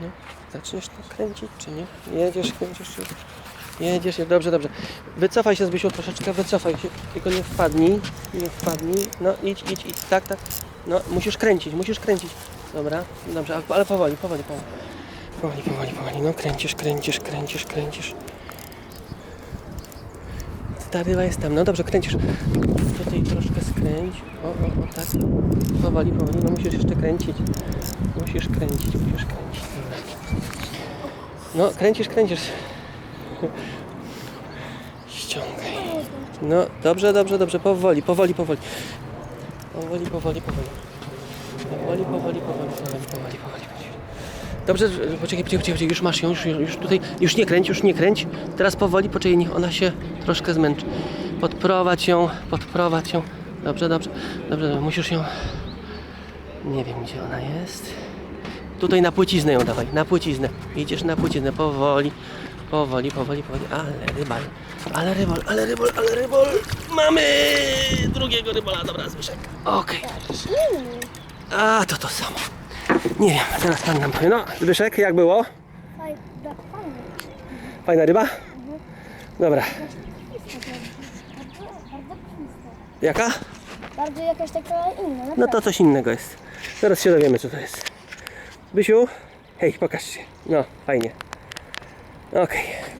No, zaczniesz to kręcić, czy nie? Jedziesz, kręcisz, czy... Jedziesz, je- dobrze, dobrze. Wycofaj się Zbysiu troszeczkę, wycofaj się. Tylko nie wpadnij, nie wpadnij. No idź, idź, idź, tak, tak. No, musisz kręcić, musisz kręcić. Dobra, dobrze, ale powoli, powoli, powoli. Powoli, powoli, powoli. No kręcisz, kręcisz, kręcisz, kręcisz. Ta ryba jest tam, no dobrze, kręcisz. Tutaj troszkę skręć. O, o, o, tak. Powoli, powoli, no musisz jeszcze kręcić. Musisz kręcić, musisz kręcić. No, kręcisz, kręcisz. Ściągaj. No, dobrze, dobrze, dobrze, powoli, powoli, powoli. Powoli, powoli, powoli. Powoli, powoli, powoli, powoli, powoli, powoli. Dobrze, poczekaj, poczekaj, poczekaj, już masz ją, już, już tutaj, już nie kręć, już nie kręć. Teraz powoli, poczekaj, niech ona się troszkę zmęczy. Podprowadź ją, podprowadź ją. Dobrze, dobrze, dobrze, musisz ją... Nie wiem, gdzie ona jest. Tutaj na płyciznę ją dawaj, na płyciznę. Idziesz na płyciznę, powoli, powoli, powoli, powoli. Ale rybal, ale rybol, ale rybol, ale rybol. Mamy drugiego rybola, dobra, Zbyszek. Okej. A, to to samo. Nie wiem, zaraz pan nam powie. No, Zbyszek, jak było? Fajna, ryba? Dobra. Bardzo kwista. Jaka? Bardzo jakaś taka inna. No to coś innego jest. Zaraz się dowiemy, co to jest. Bysiu, hej, pokaż się. No, fajnie. Okej.